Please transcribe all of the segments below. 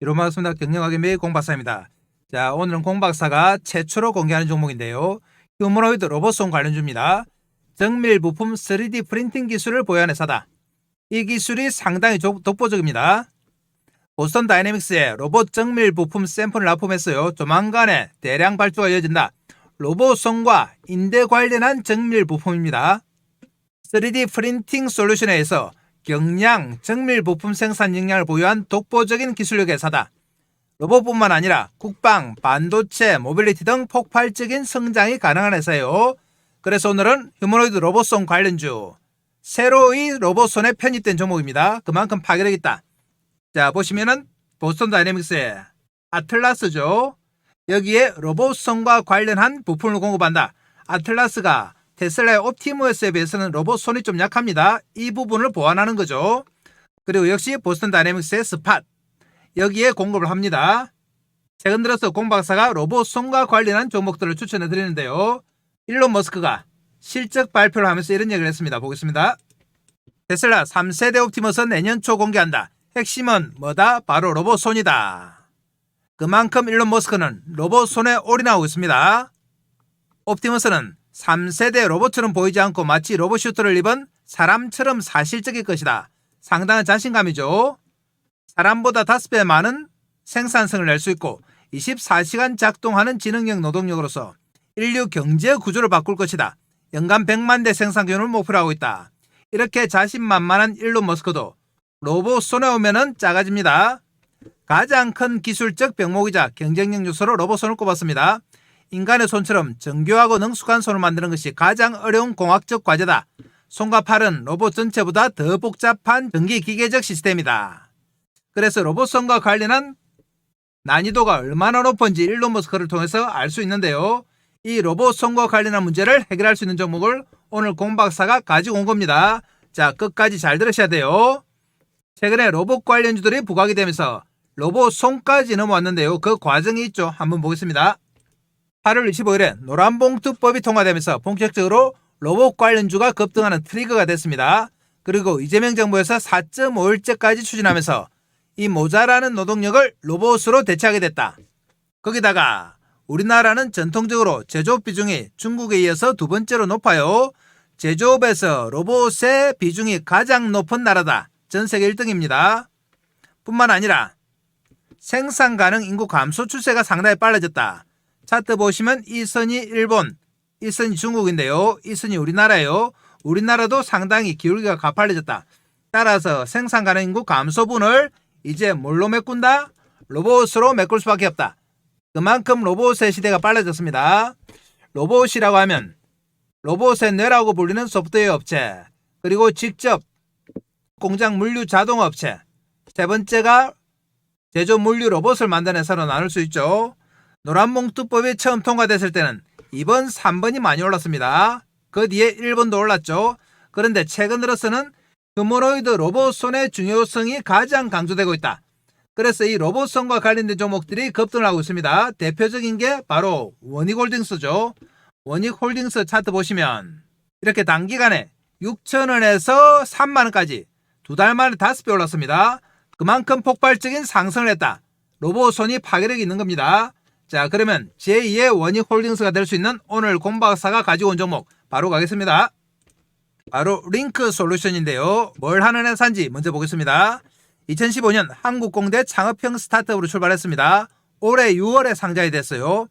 이로 반갑습니다. 경영학의 공박사입니다. 자, 오늘은 공박사가 최초로 공개하는 종목인데요. 휴머노이드 로봇송 관련주입니다. 정밀 부품 3D 프린팅 기술을 보유한 회사다. 이 기술이 상당히 조- 독보적입니다. 보스턴 다이내믹스의 로봇 정밀 부품 샘플을 납품했어요. 조만간에 대량 발주가 이어진다. 로봇송과 인대 관련한 정밀 부품입니다. 3D 프린팅 솔루션에서 경량 정밀 부품 생산 역량을 보유한 독보적인 기술력 회사다. 로봇뿐만 아니라 국방, 반도체, 모빌리티 등 폭발적인 성장이 가능한 회사예요. 그래서 오늘은 휴머노이드 로봇손 관련주 새로이 로봇손에 편입된 종목입니다. 그만큼 파괴력 있다. 자 보시면은 보스턴 다이내믹스의 아틀라스죠. 여기에 로봇손과 관련한 부품을 공급한다. 아틀라스가 테슬라의 옵티머스에 비해서는 로봇 손이 좀 약합니다. 이 부분을 보완하는 거죠. 그리고 역시 보스턴 다이내믹스의 스팟 여기에 공급을 합니다. 최근 들어서 공박사가 로봇 손과 관련한 종목들을 추천해 드리는데요. 일론 머스크가 실적 발표를 하면서 이런 얘기를 했습니다. 보겠습니다. 테슬라 3세대 옵티머스 내년 초 공개한다. 핵심은 뭐다? 바로 로봇 손이다. 그만큼 일론 머스크는 로봇 손에 올인하고 있습니다. 옵티머스는 3세대 로봇처럼 보이지 않고 마치 로봇 슈트를 입은 사람처럼 사실적일 것이다. 상당한 자신감이죠. 사람보다 5배 많은 생산성을 낼 수 있고 24시간 작동하는 지능형 노동력으로서 인류 경제 구조를 바꿀 것이다. 연간 100만 대 생산 규모를 목표로 하고 있다. 이렇게 자신만만한 일론 머스크도 로봇 손에 오면은 작아집니다. 가장 큰 기술적 병목이자 경쟁력 요소로 로봇 손을 꼽았습니다. 인간의 손처럼 정교하고 능숙한 손을 만드는 것이 가장 어려운 공학적 과제다. 손과 팔은 로봇 전체보다 더 복잡한 전기 기계적 시스템이다. 그래서 로봇손과 관련한 난이도가 얼마나 높은지 일론 머스크를 통해서 알 수 있는데요. 이 로봇손과 관련한 문제를 해결할 수 있는 종목을 오늘 공박사가 가지고 온 겁니다. 자, 끝까지 잘 들으셔야 돼요. 최근에 로봇 관련주들이 부각이 되면서 로봇 손까지 넘어왔는데요. 그 과정이 있죠. 한번 보겠습니다. 8월 25일에 노란봉투법이 통과되면서 본격적으로 로봇 관련주가 급등하는 트리거가 됐습니다. 그리고 이재명 정부에서 4.5일제까지 추진하면서 이 모자라는 노동력을 로봇으로 대체하게 됐다. 거기다가 우리나라는 전통적으로 제조업 비중이 중국에 이어서 두 번째로 높아요. 제조업에서 로봇의 비중이 가장 높은 나라다. 전 세계 1등입니다. 뿐만 아니라 생산 가능 인구 감소 추세가 상당히 빨라졌다. 차트 보시면 이 선이 일본, 이 선이 중국인데요. 이 선이 우리나라예요. 우리나라도 상당히 기울기가 가팔려졌다. 따라서 생산 가능 인구 감소분을 이제 뭘로 메꾼다? 로봇으로 메꿀 수밖에 없다. 그만큼 로봇의 시대가 빨라졌습니다. 로봇이라고 하면 로봇의 뇌라고 불리는 소프트웨어 업체, 그리고 직접 공장 물류 자동 업체, 세 번째가 제조 물류 로봇을 만드는 회사로 나눌 수 있죠. 노란봉투법이 처음 통과됐을 때는 2번, 3번이 많이 올랐습니다. 그 뒤에 1번도 올랐죠. 그런데 최근 들어서는 휴머노이드 로봇손의 중요성이 가장 강조되고 있다. 그래서 이 로봇손과 관련된 종목들이 급등을 하고 있습니다. 대표적인 게 바로 원익홀딩스죠. 원익홀딩스 차트 보시면 이렇게 단기간에 6천원에서 3만원까지 두 달 만에 다섯 배 올랐습니다. 그만큼 폭발적인 상승을 했다. 로봇손이 파괴력이 있는 겁니다. 자, 그러면 제2의 원익 홀딩스가 될 수 있는 오늘 공박사가 가지고 온 종목 바로 가겠습니다. 바로 링크 솔루션인데요. 뭘 하는 회사인지 먼저 보겠습니다. 2015년 한국공대 창업형 스타트업으로 출발했습니다. 올해 6월에 상장이 됐어요.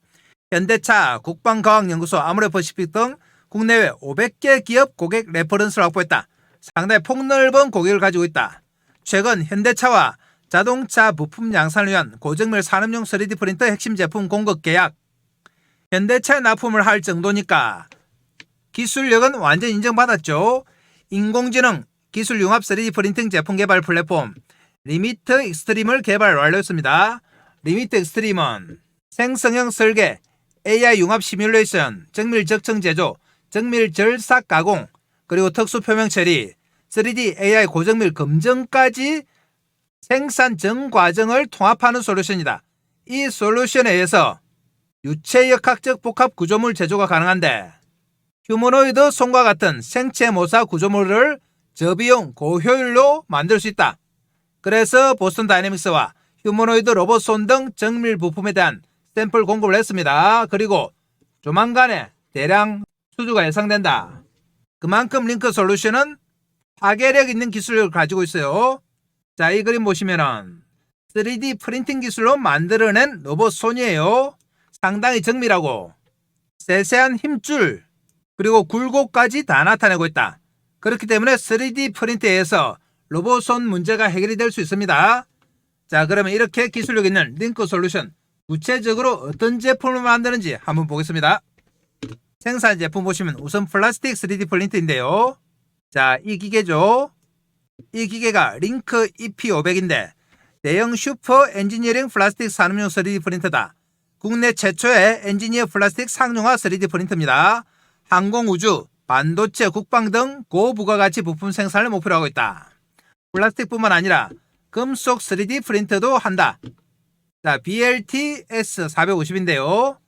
현대차, 국방과학연구소, 아모레퍼시픽 등 국내외 500개 기업 고객 레퍼런스를 확보했다. 상당히 폭넓은 고객을 가지고 있다. 최근 현대차와 자동차 부품 양산을 위한 고정밀 산업용 3D 프린터 핵심 제품 공급 계약. 현대차에 납품을 할 정도니까 기술력은 완전 인정받았죠. 인공지능 기술 융합 3D 프린팅 제품 개발 플랫폼 리미트 익스트림을 개발 완료했습니다. 리미트 익스트림은 생성형 설계, AI 융합 시뮬레이션, 정밀 적청 제조, 정밀 절삭 가공, 그리고 특수 표명 처리, 3D AI 고정밀 검정까지 생산 전 과정을 통합하는 솔루션이다. 이 솔루션에 의해서 유체역학적 복합 구조물 제조가 가능한데 휴머노이드 손과 같은 생체 모사 구조물을 저비용 고효율로 만들 수 있다. 그래서 보스턴 다이내믹스와 휴머노이드 로봇 손 등 정밀 부품에 대한 샘플 공급을 했습니다. 그리고 조만간에 대량 수주가 예상된다. 그만큼 링크 솔루션은 파괴력 있는 기술을 가지고 있어요. 자, 이 그림 보시면은 3D 프린팅 기술로 만들어낸 로봇 손이에요. 상당히 정밀하고 세세한 힘줄 그리고 굴곡까지 다 나타내고 있다. 그렇기 때문에 3D 프린트에서 로봇 손 문제가 해결이 될 수 있습니다. 자, 그러면 이렇게 기술력 있는 링크 솔루션 구체적으로 어떤 제품을 만드는지 한번 보겠습니다. 생산 제품 보시면 우선 플라스틱 3D 프린트인데요. 자, 이 기계죠. 이 기계가 링크 EP500인데 대형 슈퍼 엔지니어링 플라스틱 산업용 3D 프린터다. 국내 최초의 엔지니어 플라스틱 상용화 3D 프린터입니다. 항공 우주, 반도체, 국방 등 고부가가치 부품 생산을 목표로 하고 있다. 플라스틱뿐만 아니라 금속 3D 프린터도 한다. 자, BLTS450인데요.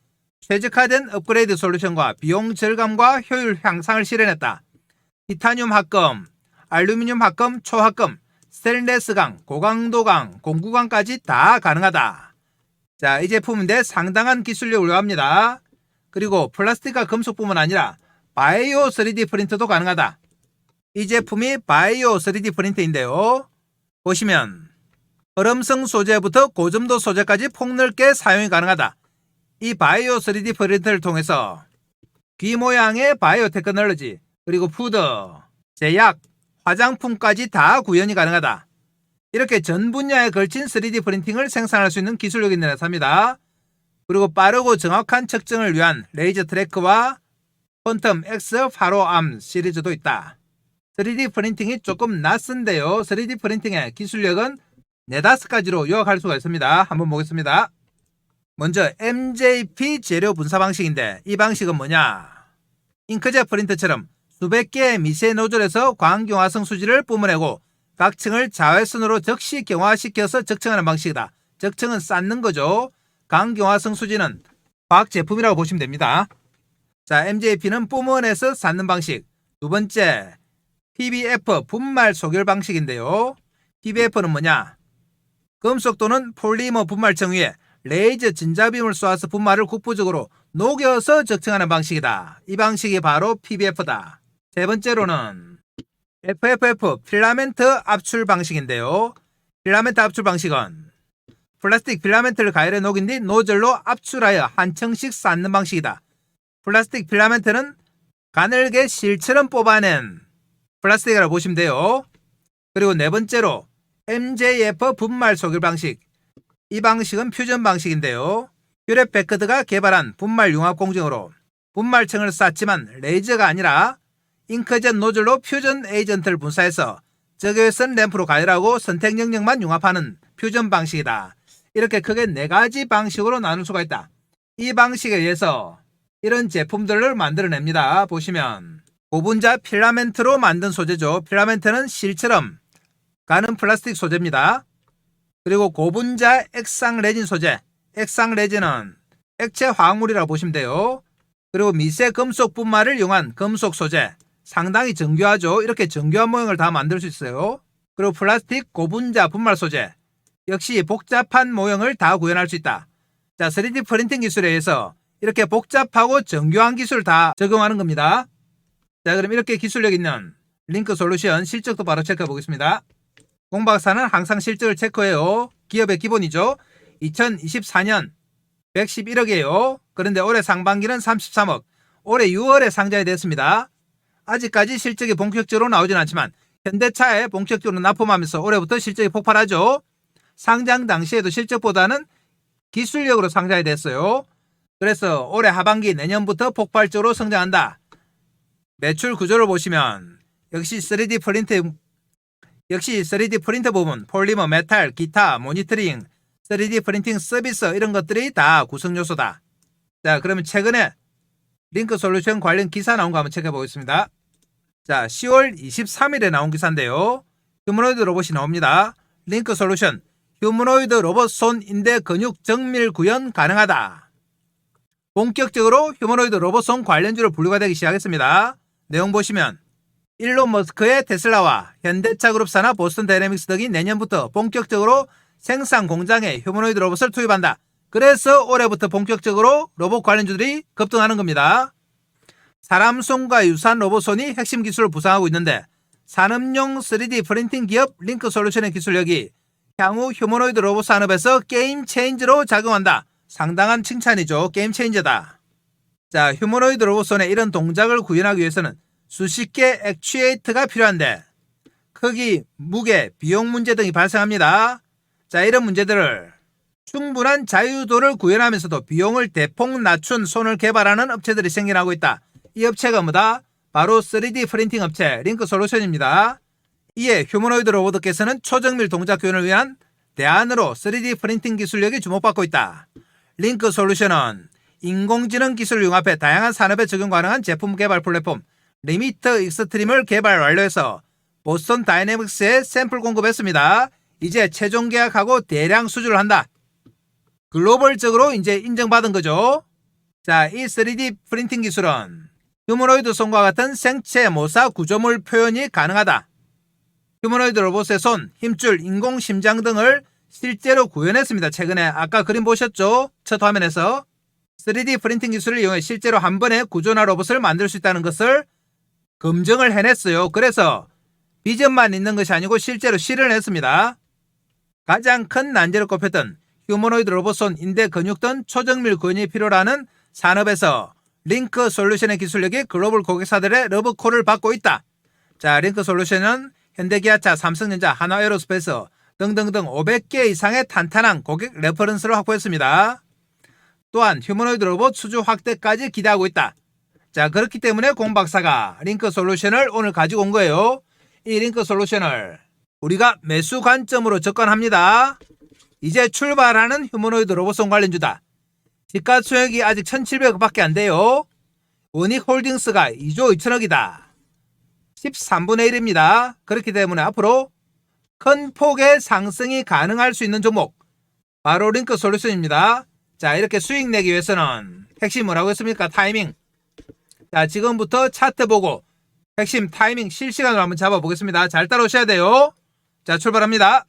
최적화된 업그레이드 솔루션과 비용 절감과 효율 향상을 실현했다. 티타늄 합금, 알루미늄 합금, 초합금, 스테인레스 강, 고강도 강, 공구강까지 다 가능하다. 자, 이 제품인데 상당한 기술력을 요합니다. 그리고 플라스틱과 금속뿐만 아니라 바이오 3D 프린터도 가능하다. 이 제품이 바이오 3D 프린터인데요. 보시면 얼음성 소재부터 고점도 소재까지 폭넓게 사용이 가능하다. 이 바이오 3D 프린터를 통해서 귀 모양의 바이오 테크놀로지 그리고 푸드, 제약, 화장품까지 다 구현이 가능하다. 이렇게 전 분야에 걸친 3D 프린팅을 생산할 수 있는 기술력 있는 회사입니다. 그리고 빠르고 정확한 측정을 위한 레이저 트래크와 퀀텀 X 파로암 시리즈도 있다. 3D 프린팅이 조금 낯선데요. 3D 프린팅의 기술력은 네다섯 가지로 요약할 수가 있습니다. 한번 보겠습니다. 먼저 MJP 재료 분사 방식인데 이 방식은 뭐냐? 잉크젯 프린터처럼 수백 개의 미세 노즐에서 광경화성 수지를 뿜어내고 각 층을 자외선으로 즉시 경화시켜서 적층하는 방식이다. 적층은 쌓는 거죠. 강경화성 수지는 화학 제품이라고 보시면 됩니다. 자, MJP는 뿜어내서 쌓는 방식. 두 번째, PBF 분말 소결 방식인데요. PBF는 뭐냐? 금속 또는 폴리머 분말청 위에 레이저 전자빔을 쏘아서 분말을 국부적으로 녹여서 적층하는 방식이다. 이 방식이 바로 PBF다. 세 번째로는 FFF 필라멘트 압출 방식인데요. 필라멘트 압출 방식은 플라스틱 필라멘트를 가열해 녹인 뒤 노즐로 압출하여 한 층씩 쌓는 방식이다. 플라스틱 필라멘트는 가늘게 실처럼 뽑아낸 플라스틱이라고 보시면 돼요. 그리고 네 번째로 MJF 분말 소결 방식. 이 방식은 퓨전 방식인데요. 유랩 베크드가 개발한 분말 융합 공정으로 분말층을 쌓지만 레이저가 아니라 잉크젯 노즐로 퓨전 에이전트를 분사해서 적외선 램프로 가열하고 선택 영역만 융합하는 퓨전 방식이다. 이렇게 크게 네 가지 방식으로 나눌 수가 있다. 이 방식에 의해서 이런 제품들을 만들어냅니다. 보시면 고분자 필라멘트로 만든 소재죠. 필라멘트는 실처럼 가는 플라스틱 소재입니다. 그리고 고분자 액상 레진 소재. 액상 레진은 액체 화학물이라고 보시면 돼요. 그리고 미세 금속 분말을 이용한 금속 소재. 상당히 정교하죠. 이렇게 정교한 모형을 다 만들 수 있어요. 그리고 플라스틱 고분자 분말 소재. 역시 복잡한 모형을 다 구현할 수 있다. 자, 3D 프린팅 기술에 의해서 이렇게 복잡하고 정교한 기술을 다 적용하는 겁니다. 자, 그럼 이렇게 기술력 있는 링크 솔루션 실적도 바로 체크해 보겠습니다. 공박사는 항상 실적을 체크해요. 기업의 기본이죠. 2024년 111억이에요. 그런데 올해 상반기는 33억. 올해 6월에 상장이 됐습니다. 아직까지 실적이 본격적으로 나오진 않지만 현대차에 본격적으로 납품하면서 올해부터 실적이 폭발하죠. 상장 당시에도 실적보다는 기술력으로 상장이 됐어요. 그래서 올해 하반기 내년부터 폭발적으로 성장한다. 매출 구조를 보시면 역시 3D 프린트 역시 3D 프린터 부분, 폴리머, 메탈, 기타, 모니터링, 3D 프린팅 서비스 이런 것들이 다 구성 요소다. 자, 그러면 최근에 링크 솔루션 관련 기사 나온 거 한번 체크해 보겠습니다. 자, 10월 23일에 나온 기사인데요. 휴머노이드 로봇이 나옵니다. 링크 솔루션 휴머노이드 로봇 손 인대 근육 정밀 구현 가능하다. 본격적으로 휴머노이드 로봇 손 관련주로 분류가 되기 시작했습니다. 내용 보시면 일론 머스크의 테슬라와 현대차 그룹 산하 보스턴 다이내믹스 등이 내년부터 본격적으로 생산 공장에 휴머노이드 로봇을 투입한다. 그래서 올해부터 본격적으로 로봇 관련주들이 급등하는 겁니다. 사람 손과 유사한 로봇 손이 핵심 기술을 부상하고 있는데 산업용 3D 프린팅 기업 링크 솔루션의 기술력이 향후 휴머노이드 로봇 산업에서 게임 체인저로 작용한다. 상당한 칭찬이죠. 게임 체인저다. 자, 휴머노이드 로봇 손에 이런 동작을 구현하기 위해서는 수십 개 액추에이트가 필요한데 크기, 무게, 비용 문제 등이 발생합니다. 자, 이런 문제들을 충분한 자유도를 구현하면서도 비용을 대폭 낮춘 손을 개발하는 업체들이 생겨나고 있다. 이 업체가 뭐다? 바로 3D 프린팅 업체 링크 솔루션입니다. 이에 휴머노이드 로봇께서는 초정밀 동작 구현을 위한 대안으로 3D 프린팅 기술력이 주목받고 있다. 링크 솔루션은 인공지능 기술을 융합해 다양한 산업에 적용 가능한 제품 개발 플랫폼 리미트 익스트림을 개발 완료해서 보스턴 다이내믹스에 샘플 공급했습니다. 이제 최종 계약하고 대량 수주를 한다. 글로벌적으로 이제 인정받은 거죠. 자, 이 3D 프린팅 기술은 휴머노이드 손과 같은 생체 모사 구조물 표현이 가능하다. 휴머노이드 로봇의 손, 힘줄, 인공 심장 등을 실제로 구현했습니다. 최근에 아까 그림 보셨죠? 첫 화면에서 3D 프린팅 기술을 이용해 실제로 한 번에 구조나 로봇을 만들 수 있다는 것을 검증을 해냈어요. 그래서 비전만 있는 것이 아니고 실제로 실현을 했습니다. 가장 큰 난제를 꼽혔던 휴머노이드 로봇 손, 인대 근육 등 초정밀 구현이 필요라는 산업에서 링크 솔루션의 기술력이 글로벌 고객사들의 러브콜을 받고 있다. 자, 링크 솔루션은 현대기아차, 삼성전자, 한화에로스페이스 등등등 500개 이상의 탄탄한 고객 레퍼런스를 확보했습니다. 또한 휴머노이드 로봇 수주 확대까지 기대하고 있다. 자, 그렇기 때문에 공 박사가 링크 솔루션을 오늘 가지고 온 거예요. 이 링크 솔루션을 우리가 매수 관점으로 접근합니다. 이제 출발하는 휴머노이드 로봇송 관련주다. 시가 소액이 아직 1,700억밖에 안 돼요. 원익 홀딩스가 2조 2천억이다. 13분의 1입니다. 그렇기 때문에 앞으로 큰 폭의 상승이 가능할 수 있는 종목 바로 링크 솔루션입니다. 자 이렇게 수익 내기 위해서는 핵심 뭐라고 했습니까? 타이밍. 자 지금부터 차트 보고 핵심 타이밍 실시간으로 한번 잡아보겠습니다. 잘 따라오셔야 돼요. 자 출발합니다.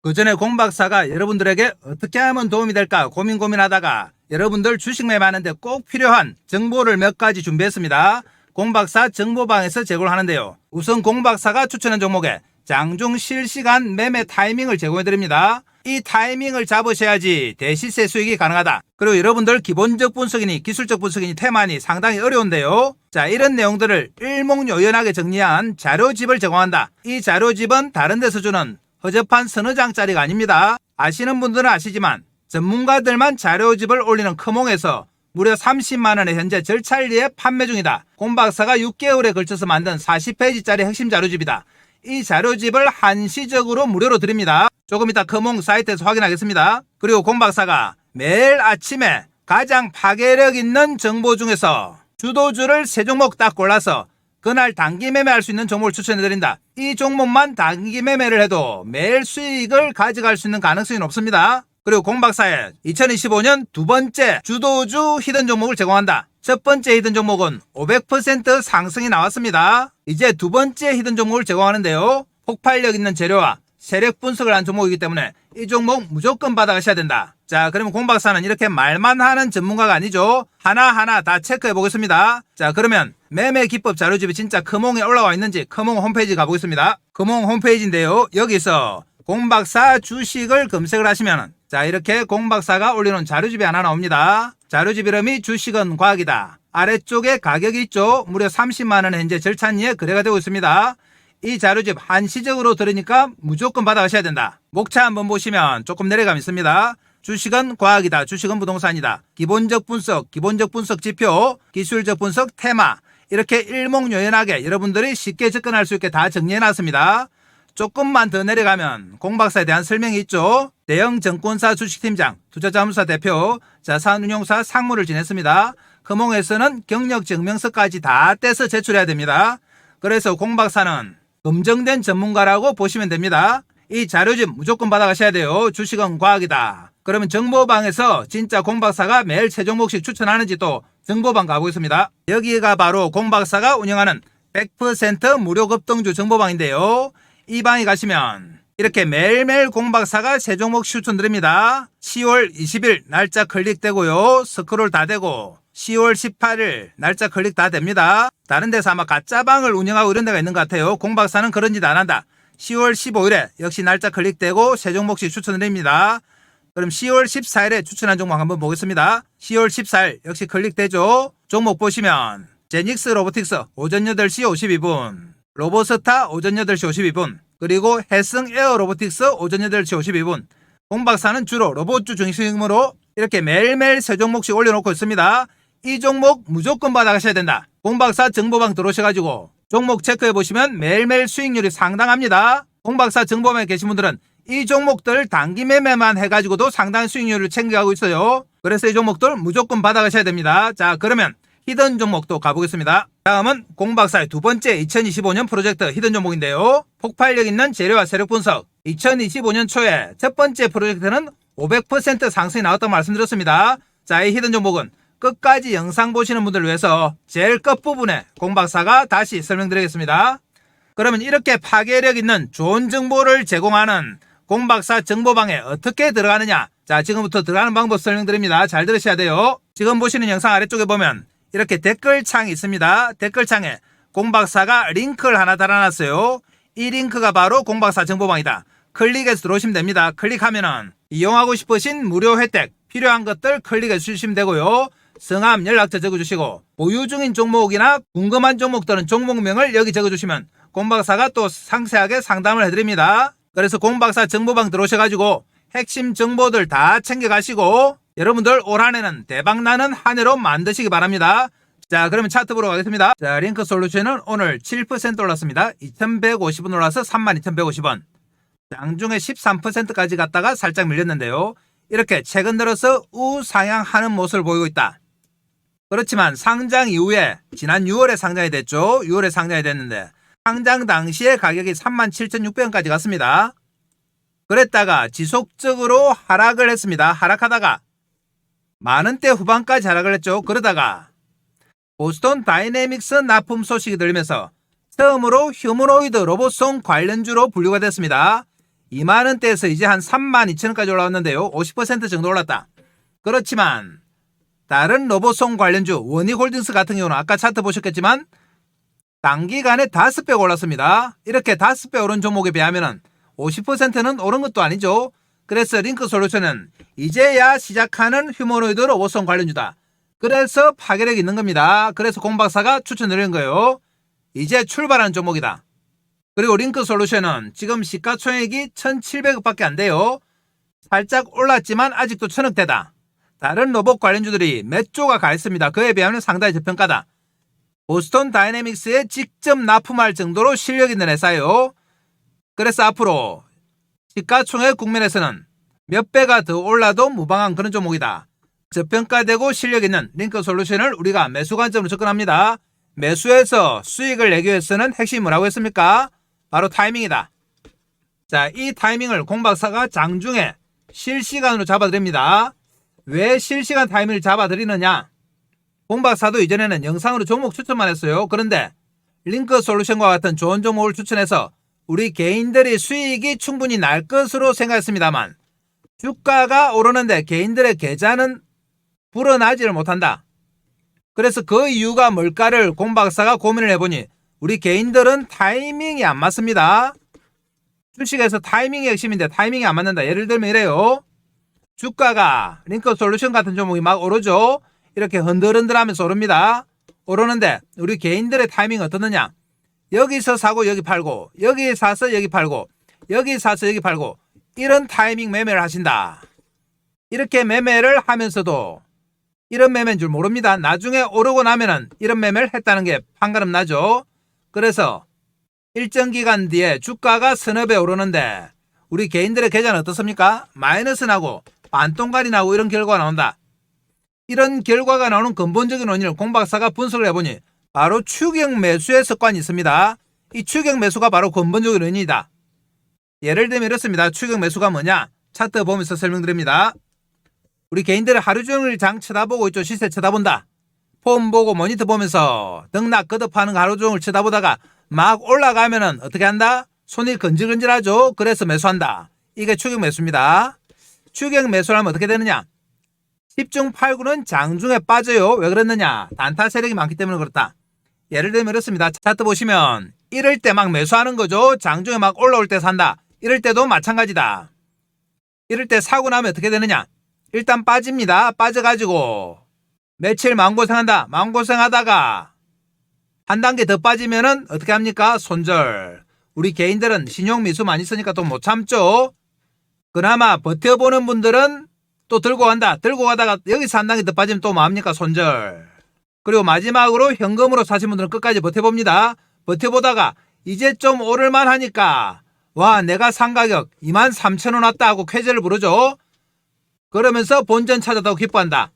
그 전에 공 박사가 여러분들에게 어떻게 하면 도움이 될까 고민 고민하다가 여러분들 주식 매매하는데 꼭 필요한 정보를 몇 가지 준비했습니다. 공 박사 정보방에서 제공을 하는데요. 우선 공 박사가 추천한 종목에 장중 실시간 매매 타이밍을 제공해 드립니다. 이 타이밍을 잡으셔야지 대시세 수익이 가능하다. 그리고 여러분들 기본적 분석이니 기술적 분석이니 테마니 상당히 어려운데요. 자, 이런 내용들을 일목요연하게 정리한 자료집을 제공한다. 이 자료집은 다른 데서 주는 허접한 서너 장짜리가 아닙니다. 아시는 분들은 아시지만 전문가들만 자료집을 올리는 크몽에서 무려 30만원에 현재 절찰리에 판매 중이다. 공 박사가 6개월에 걸쳐서 만든 40페이지짜리 핵심 자료집이다. 이 자료집을 한시적으로 무료로 드립니다. 조금 이따 크몽 사이트에서 확인하겠습니다. 그리고 공 박사가 매일 아침에 가장 파괴력 있는 정보 중에서 주도주를 세 종목 딱 골라서 그날 단기 매매할 수 있는 종목을 추천해드린다. 이 종목만 단기 매매를 해도 매일 수익을 가져갈 수 있는 가능성이 높습니다. 그리고 공박사의 2025년 두 번째 주도주 히든 종목을 제공한다. 첫 번째 히든 종목은 500% 상승이 나왔습니다. 이제 두 번째 히든 종목을 제공하는데요. 폭발력 있는 재료와 세력 분석을 한 종목이기 때문에 이 종목 무조건 받아가셔야 된다. 자, 그러면 공박사는 이렇게 말만 하는 전문가가 아니죠. 하나하나 다 체크해 보겠습니다. 자, 그러면 매매 기법 자료집이 진짜 크몽에 올라와 있는지 크몽 홈페이지 가보겠습니다. 크몽 홈페이지인데요. 여기서 공박사 주식을 검색을 하시면 자, 이렇게 공박사가 올려놓은 자료집이 하나 나옵니다. 자료집 이름이 주식은 과학이다. 아래쪽에 가격이 있죠. 무려 30만원 현재 절찬리에 거래가 되고 있습니다. 이 자료집 한시적으로 들으니까 무조건 받아가셔야 된다. 목차 한번 보시면 조금 내려감 있습니다. 주식은 과학이다. 주식은 부동산이다. 기본적 분석, 기본적 분석 지표, 기술적 분석 테마 이렇게 일목요연하게 여러분들이 쉽게 접근할 수 있게 다 정리해 놨습니다. 조금만 더 내려가면 공박사에 대한 설명이 있죠. 대형 증권사 주식팀장, 투자자문사 대표, 자산운용사 상무를 지냈습니다. 금홍에서는 경력 증명서까지 다 떼서 제출해야 됩니다. 그래서 공박사는 검증된 전문가라고 보시면 됩니다. 이 자료집 무조건 받아가셔야 돼요. 주식은 과학이다. 그러면 정보방에서 진짜 공박사가 매일 세 종목씩 추천하는지 또 정보방 가보겠습니다. 여기가 바로 공박사가 운영하는 100% 무료 급등주 정보방인데요. 이 방에 가시면 이렇게 매일매일 공박사가 세 종목 추천드립니다. 10월 20일 날짜 클릭되고요. 스크롤 다 되고 10월 18일 날짜 클릭 다 됩니다. 다른 데서 아마 가짜방을 운영하고 이런 데가 있는 것 같아요. 공박사는 그런 짓 안 한다. 10월 15일에 역시 날짜 클릭되고 세 종목씩 추천드립니다. 그럼 10월 14일에 추천한 종목 한번 보겠습니다. 10월 14일 역시 클릭되죠. 종목 보시면 제닉스 로보틱스 오전 8시 52분, 로보스타 오전 8시 52분, 그리고 해승 에어 로보틱스 오전 8시 52분. 공박사는 주로 로봇주 중심으로 이렇게 매일매일 세 종목씩 올려놓고 있습니다. 이 종목 무조건 받아가셔야 된다. 공박사 정보방 들어오셔가지고 종목 체크해 보시면 매일매일 수익률이 상당합니다. 공박사 정보방에 계신 분들은 이 종목들 단기 매매만 해가지고도 상당한 수익률을 챙겨가고 있어요. 그래서 이 종목들 무조건 받아가셔야 됩니다. 자 그러면 히든 종목도 가보겠습니다. 다음은 공박사의 두 번째 2025년 프로젝트 히든 종목인데요. 폭발력 있는 재료와 세력 분석. 2025년 초에 첫 번째 프로젝트는 500% 상승이 나왔다고 말씀드렸습니다. 자, 이 히든 종목은 끝까지 영상 보시는 분들을 위해서 제일 끝부분에 공박사가 다시 설명드리겠습니다. 그러면 이렇게 파괴력 있는 좋은 정보를 제공하는 공박사 정보방에 어떻게 들어가느냐? 자, 지금부터 들어가는 방법 설명드립니다. 잘 들으셔야 돼요. 지금 보시는 영상 아래쪽에 보면 이렇게 댓글창이 있습니다. 댓글창에 공박사가 링크를 하나 달아놨어요. 이 링크가 바로 공박사 정보방이다. 클릭해서 들어오시면 됩니다. 클릭하면은 이용하고 싶으신 무료 혜택 필요한 것들 클릭해 주시면 되고요. 성함 연락처 적어주시고 보유 중인 종목이나 궁금한 종목 들은 종목명을 여기 적어주시면 공박사가 또 상세하게 상담을 해드립니다. 그래서 공박사 정보방 들어오셔가지고 핵심 정보들 다 챙겨가시고 여러분들 올 한해는 대박나는 한 해로 만드시기 바랍니다. 자 그러면 차트 보러 가겠습니다. 자 링크 솔루션은 오늘 7% 올랐습니다. 2150원 올라서 32,150원. 장중에 13%까지 갔다가 살짝 밀렸는데요. 이렇게 최근 들어서 우상향하는 모습을 보이고 있다. 그렇지만 상장 이후에 지난 6월에 상장이 됐죠. 6월에 상장이 됐는데 상장 당시에 가격이 37,600원까지 갔습니다. 그랬다가 지속적으로 하락을 했습니다. 하락하다가 만원대 후반까지 하락을 했죠. 그러다가 보스턴 다이내믹스 납품 소식이 들리면서 처음으로 휴머노이드 로봇송 관련주로 분류가 됐습니다. 2만원대에서 이제 한 3만 2천원까지 올라왔는데요. 50% 정도 올랐다. 그렇지만 다른 로봇송 관련주 원익홀딩스 같은 경우는 아까 차트 보셨겠지만 단기간에 5배 올랐습니다. 이렇게 5배 오른 종목에 비하면 50%는 오른 것도 아니죠. 그래서 링크 솔루션은 이제야 시작하는 휴머노이드 로봇송 관련주다. 그래서 파괴력 있는 겁니다. 그래서 공박사가 추천드리는 거예요. 이제 출발하는 종목이다. 그리고 링크 솔루션은 지금 시가총액이 1,700억밖에 안 돼요. 살짝 올랐지만 아직도 천억대다. 다른 로봇 관련주들이 몇 조가 가 있습니다. 그에 비하면 상당히 저평가다. 보스턴 다이내믹스에 직접 납품할 정도로 실력 있는 회사예요. 그래서 앞으로 시가총액 국면에서는 몇 배가 더 올라도 무방한 그런 종목이다. 저평가되고 실력 있는 링크 솔루션을 우리가 매수 관점으로 접근합니다. 매수해서 수익을 내기 위해서는 핵심이 뭐라고 했습니까? 바로 타이밍이다. 자, 이 타이밍을 공박사가 장중에 실시간으로 잡아드립니다. 왜 실시간 타이밍을 잡아드리느냐? 공박사도 이전에는 영상으로 종목 추천만 했어요. 그런데 링크 솔루션과 같은 좋은 종목을 추천해서 우리 개인들이 수익이 충분히 날 것으로 생각했습니다만 주가가 오르는데 개인들의 계좌는 불어나지를 못한다. 그래서 그 이유가 뭘까를 공박사가 고민을 해보니 우리 개인들은 타이밍이 안 맞습니다. 주식에서 타이밍이 핵심인데 타이밍이 안 맞는다. 예를 들면 이래요. 주가가 링크 솔루션 같은 종목이 막 오르죠. 이렇게 흔들흔들하면서 오릅니다. 오르는데 우리 개인들의 타이밍 어떻느냐? 여기서 사고 여기 팔고 여기 사서 여기 팔고 여기 사서 여기 팔고 이런 타이밍 매매를 하신다. 이렇게 매매를 하면서도 이런 매매인 줄 모릅니다. 나중에 오르고 나면은 이런 매매를 했다는 게 판가름 나죠. 그래서 일정 기간 뒤에 주가가 서너 배 오르는데 우리 개인들의 계좌는 어떻습니까? 마이너스 나고 반동갈이 나고 이런 결과가 나온다. 이런 결과가 나오는 근본적인 원인을 공박사가 분석을 해보니 바로 추격 매수의 습관이 있습니다. 이 추격 매수가 바로 근본적인 원인이다. 예를 들면 이렇습니다. 추격 매수가 뭐냐? 차트 보면서 설명드립니다. 우리 개인들은 하루 종일 장 쳐다보고 있죠. 시세 쳐다본다. 폼 보고 모니터 보면서 등락 거듭하는 거 하루 종일 쳐다보다가 막 올라가면은 어떻게 한다? 손이 건질건질하죠. 그래서 매수한다. 이게 추격 매수입니다. 추격 매수를 하면 어떻게 되느냐? 10중 8구는 장중에 빠져요. 왜 그랬느냐? 단타 세력이 많기 때문에 그렇다. 예를 들면 이렇습니다. 차트 보시면 이럴 때 막 매수하는 거죠. 장중에 막 올라올 때 산다. 이럴 때도 마찬가지다. 이럴 때 사고 나면 어떻게 되느냐? 일단 빠집니다. 빠져가지고 며칠 마음고생한다. 마음고생하다가 한 단계 더 빠지면은 어떻게 합니까? 손절. 우리 개인들은 신용 미수 많이 쓰니까 또 못 참죠. 그나마 버텨보는 분들은 또 들고 간다. 들고 가다가 여기서 한 단계 더 빠지면 또 뭐합니까? 손절. 그리고 마지막으로 현금으로 사신 분들은 끝까지 버텨봅니다. 버텨보다가 이제 좀 오를만 하니까 와 내가 산 가격 2만 3천 원 왔다 하고 쾌재를 부르죠. 그러면서 본전 찾았다고 기뻐한다.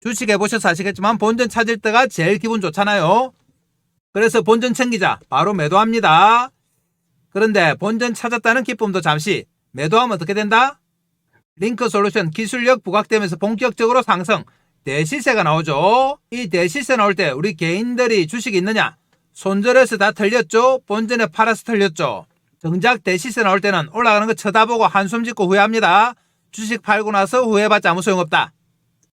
주식 해보셔서 아시겠지만 본전 찾을 때가 제일 기분 좋잖아요. 그래서 본전 챙기자. 바로 매도합니다. 그런데 본전 찾았다는 기쁨도 잠시 매도하면 어떻게 된다? 링크 솔루션 기술력 부각되면서 본격적으로 상승 대시세가 나오죠. 이 대시세 나올 때 우리 개인들이 주식이 있느냐? 손절해서 다 털렸죠. 본전에 팔아서 털렸죠. 정작 대시세 나올 때는 올라가는 거 쳐다보고 한숨 짓고 후회합니다. 주식 팔고 나서 후회받자 아무 소용없다.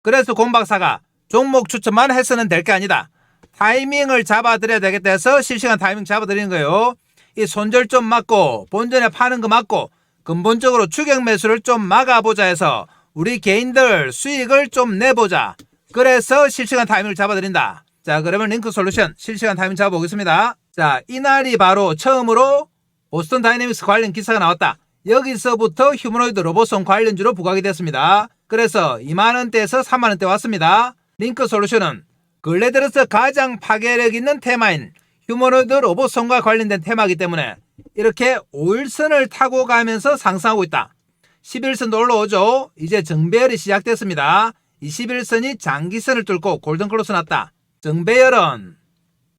그래서 곰박사가 종목 추천만 해서는 될 게 아니다. 타이밍을 잡아드려야 되겠다 해서 실시간 타이밍 잡아드리는 거예요. 이 손절 좀 막고 본전에 파는 거 막고 근본적으로 추격 매수를 좀 막아보자 해서 우리 개인들 수익을 좀 내보자. 그래서 실시간 타이밍을 잡아드린다. 자, 그러면 링크 솔루션 실시간 타이밍 잡아보겠습니다. 자, 이날이 바로 처음으로 보스턴 다이내믹스 관련 기사가 나왔다. 여기서부터 휴머노이드 로봇송 관련주로 부각이 됐습니다. 그래서 2만원대에서 3만원대 왔습니다. 링크 솔루션은 근래 들어서 가장 파괴력 있는 테마인 휴머노이드 로봇송과 관련된 테마이기 때문에 이렇게 5일선을 타고 가면서 상승하고 있다. 11선도 올라오죠. 이제 정배열이 시작됐습니다. 이 11선이 장기선을 뚫고 골든클로스 났다. 정배열은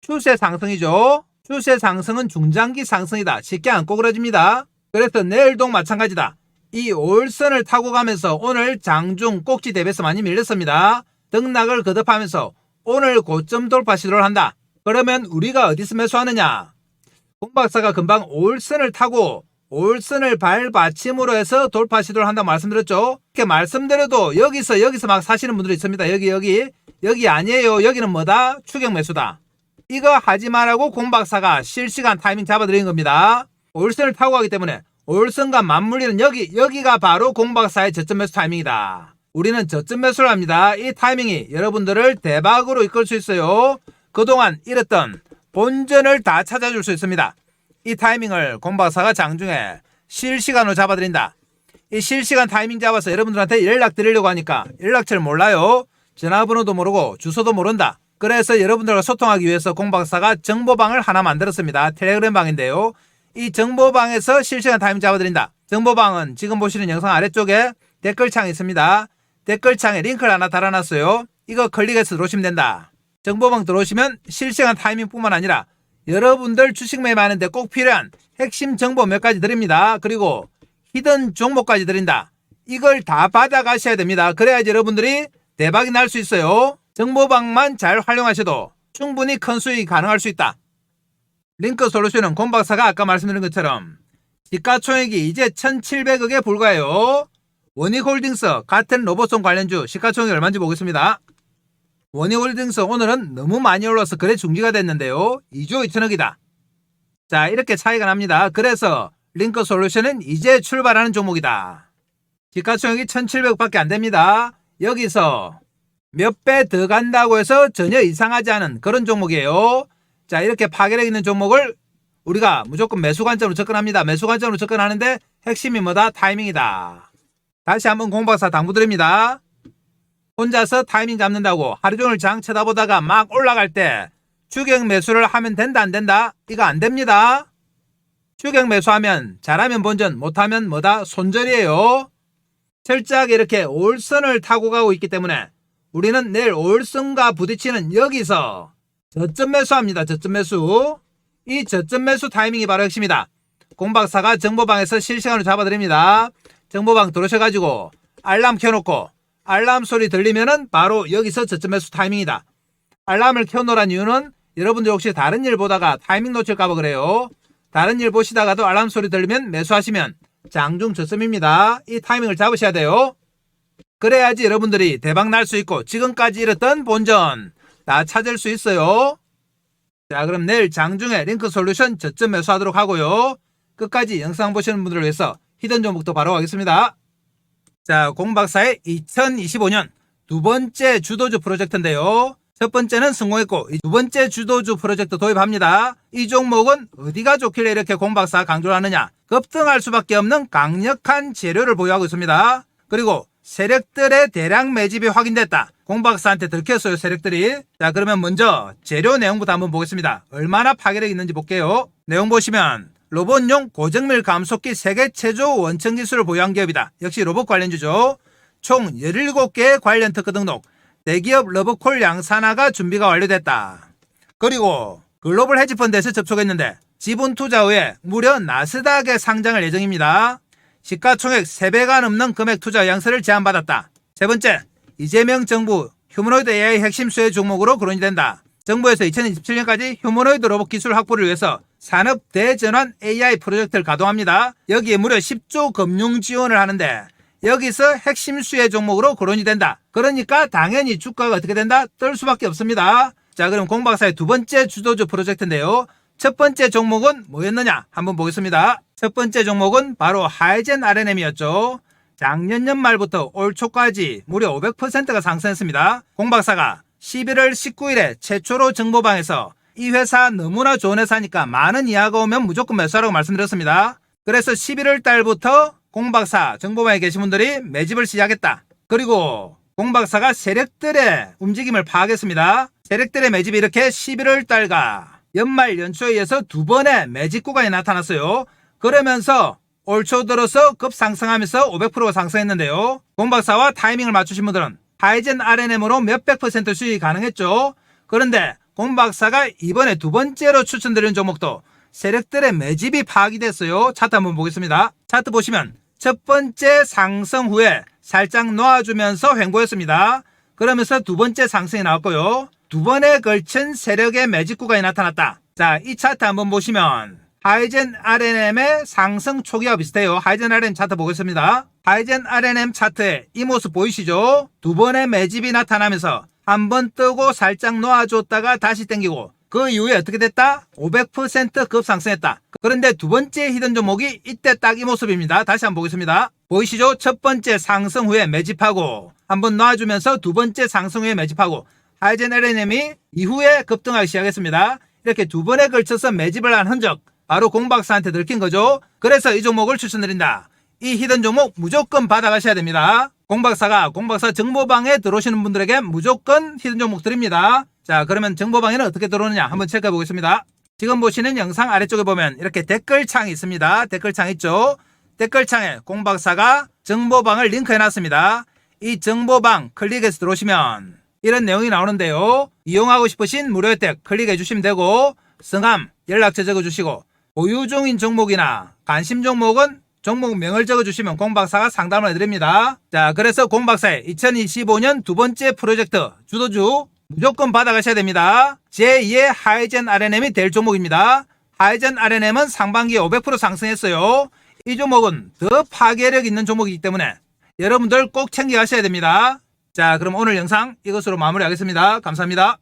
추세 상승이죠. 추세 상승은 중장기 상승이다. 쉽게 안 꼬그러집니다. 그래서 내일도 마찬가지다. 이 5일선을 타고 가면서 오늘 장중 꼭지 대비해서 많이 밀렸습니다. 등락을 거듭하면서 오늘 고점 돌파 시도를 한다. 그러면 우리가 어디서 매수하느냐? 공박사가 금방 5일선을 타고 5일선을 발받침으로 해서 돌파 시도를 한다고 말씀드렸죠. 이렇게 말씀드려도 여기서 여기서 막 사시는 분들이 있습니다. 여기 여기 여기 아니에요. 여기는 뭐다? 추격 매수다. 이거 하지 말라고 공 박사가 실시간 타이밍 잡아드린 겁니다. 5일선을 타고 가기 때문에 5일선과 맞물리는 여기 여기가 바로 공 박사의 저점 매수 타이밍이다. 우리는 저점 매수를 합니다. 이 타이밍이 여러분들을 대박으로 이끌 수 있어요. 그동안 잃었던 본전을 다 찾아줄 수 있습니다. 이 타이밍을 공박사가 장중에 실시간으로 잡아드린다. 이 실시간 타이밍 잡아서 여러분들한테 연락 드리려고 하니까 연락처를 몰라요. 전화번호도 모르고 주소도 모른다. 그래서 여러분들과 소통하기 위해서 공박사가 정보방을 하나 만들었습니다. 텔레그램 방인데요. 이 정보방에서 실시간 타이밍 잡아드린다. 정보방은 지금 보시는 영상 아래쪽에 댓글창이 있습니다. 댓글창에 링크를 하나 달아놨어요. 이거 클릭해서 들어오시면 된다. 정보방 들어오시면 실시간 타이밍뿐만 아니라 여러분들 주식 매매하는 데 꼭 필요한 핵심 정보 몇 가지 드립니다. 그리고 히든 종목까지 드린다. 이걸 다 받아가셔야 됩니다. 그래야지 여러분들이 대박이 날 수 있어요. 정보방만 잘 활용하셔도 충분히 큰 수익이 가능할 수 있다. 링크 솔루션은 권 박사가 아까 말씀드린 것처럼 시가총액이 이제 1,700억에 불과해요. 원익홀딩스 같은 로봇송 관련주 시가총액이 얼마인지 보겠습니다. 원익홀딩스 오늘은 너무 많이 올라서 거래 중지가 됐는데요. 2조 2천억이다. 자 이렇게 차이가 납니다. 그래서 링크 솔루션은 이제 출발하는 종목이다. 시가총액이 1,700억밖에 안 됩니다. 여기서 몇 배 더 간다고 해서 전혀 이상하지 않은 그런 종목이에요. 자 이렇게 파괴력 있는 종목을 우리가 무조건 매수 관점으로 접근합니다. 매수 관점으로 접근하는데 핵심이 뭐다? 타이밍이다. 다시 한번 공박사 당부드립니다. 혼자서 타이밍 잡는다고 하루 종일 장 쳐다보다가 막 올라갈 때 추격 매수를 하면 된다 안 된다? 이거 안 됩니다. 추격 매수하면 잘하면 본전 못하면 뭐다? 손절이에요. 철저하게 이렇게 올선을 타고 가고 있기 때문에 우리는 내일 올선과 부딪히는 여기서 저점 매수합니다. 저점 매수. 이 저점 매수 타이밍이 바로 핵심이다. 공박사가 정보방에서 실시간으로 잡아드립니다. 정보방 들어오셔가지고 알람 켜놓고 알람 소리 들리면은 바로 여기서 저점 매수 타이밍이다. 알람을 켜놓으란 이유는 여러분들 혹시 다른 일 보다가 타이밍 놓칠까봐 그래요. 다른 일 보시다가도 알람 소리 들리면 매수하시면 장중 저점입니다. 이 타이밍을 잡으셔야 돼요. 그래야지 여러분들이 대박 날 수 있고 지금까지 잃었던 본전 다 찾을 수 있어요. 자 그럼 내일 장중에 링크 솔루션 저점 매수하도록 하고요. 끝까지 영상 보시는 분들을 위해서 히든 종목도 바로 가겠습니다. 자 공박사의 2025년 두 번째 주도주 프로젝트인데요. 첫 번째는 성공했고 이두 번째 주도주 프로젝트 도입합니다. 이 종목은 어디가 좋길래 이렇게 공박사 강조를 하느냐? 급등할 수밖에 없는 강력한 재료를 보유하고 있습니다. 그리고 세력들의 대량 매집이 확인됐다. 공박사한테 들켰어요, 세력들이. 자, 그러면 먼저 재료 내용부터 한번 보겠습니다. 얼마나 파괴력 있는지 볼게요. 내용 보시면 로봇용 고정밀 감속기 세계 최초 원천 기술을 보유한 기업이다. 역시 로봇 관련주죠. 총 17개의 관련 특허 등록, 대기업 러브콜 양산화가 준비가 완료됐다. 그리고 글로벌 헤지펀드에서 접촉했는데 지분 투자 후에 무려 나스닥에 상장할 예정입니다. 시가총액 3배가 넘는 금액 투자 의향서를 제안받았다. 세 번째, 이재명 정부 휴머노이드 AI 핵심 수혜 종목으로 거론이 된다. 정부에서 2027년까지 휴머노이드 로봇 기술 확보를 위해서 산업 대전환 AI 프로젝트를 가동합니다. 여기에 무려 10조 금융 지원을 하는데 여기서 핵심 수혜 종목으로 거론이 된다. 그러니까 당연히 주가가 어떻게 된다? 뜰 수밖에 없습니다. 자, 그럼 공박사의 두 번째 주도주 프로젝트인데요. 첫 번째 종목은 뭐였느냐? 한번 보겠습니다. 첫 번째 종목은 바로 하이젠 RNM이었죠. 작년 연말부터 올 초까지 무려 500%가 상승했습니다. 공박사가 11월 19일에 최초로 정보방에서 이 회사 너무나 좋은 회사니까 많은 이하가 오면 무조건 매수하라고 말씀드렸습니다. 그래서 11월 달부터 공박사 정보방에 계신 분들이 매집을 시작했다. 그리고 공박사가 세력들의 움직임을 파악했습니다. 세력들의 매집이 이렇게 11월 달과 연말 연초에 의해서 두 번의 매집 구간이 나타났어요. 그러면서 올 초 들어서 급상승하면서 500%가 상승했는데요. 공박사와 타이밍을 맞추신 분들은 하이젠 RNM으로 몇백 퍼센트 수익이 가능했죠. 그런데 공 박사가 이번에 두 번째로 추천드리는 종목도 세력들의 매집이 파악이 됐어요. 차트 한번 보겠습니다. 차트 보시면 첫 번째 상승 후에 살짝 놓아주면서 횡보했습니다. 그러면서 두 번째 상승이 나왔고요. 두 번에 걸친 세력의 매집 구간이 나타났다. 자, 이 차트 한번 보시면 하이젠 RNM의 상승 초기와 비슷해요. 하이젠 RNM 차트 보겠습니다. 하이젠 RNM 차트에 이 모습 보이시죠? 두 번의 매집이 나타나면서 한 번 뜨고 살짝 놓아줬다가 다시 땡기고 그 이후에 어떻게 됐다? 500% 급상승했다. 그런데 두 번째 히든 종목이 이때 딱 이 모습입니다. 다시 한번 보겠습니다. 보이시죠? 첫 번째 상승 후에 매집하고 한번 놔주면서 두 번째 상승 후에 매집하고 하이젠 LNM이 이후에 급등하기 시작했습니다. 이렇게 두 번에 걸쳐서 매집을 한 흔적 바로 공박사한테 들킨 거죠. 그래서 이 종목을 추천드린다. 이 히든 종목 무조건 받아가셔야 됩니다. 공박사가 공박사 정보방에 들어오시는 분들에게 무조건 히든 종목 드립니다. 자 그러면 정보방에는 어떻게 들어오느냐 한번 체크해 보겠습니다. 지금 보시는 영상 아래쪽에 보면 이렇게 댓글창이 있습니다. 댓글창 있죠. 댓글창에 공박사가 정보방을 링크해 놨습니다. 이 정보방 클릭해서 들어오시면 이런 내용이 나오는데요. 이용하고 싶으신 무료 혜택 클릭해 주시면 되고 성함, 연락처 적어 주시고 보유 중인 종목이나 관심 종목은 종목명을 적어 주시면 공박사가 상담을 해드립니다. 자, 그래서 공박사의 2025년 두 번째 프로젝트 주도주 무조건 받아가셔야 됩니다. 제2의 하이젠 RNM이 될 종목입니다. 하이젠 RNM은 상반기에 500% 상승했어요. 이 종목은 더 파괴력 있는 종목이기 때문에 여러분들 꼭 챙겨가셔야 됩니다. 자, 그럼 오늘 영상 이것으로 마무리하겠습니다. 감사합니다.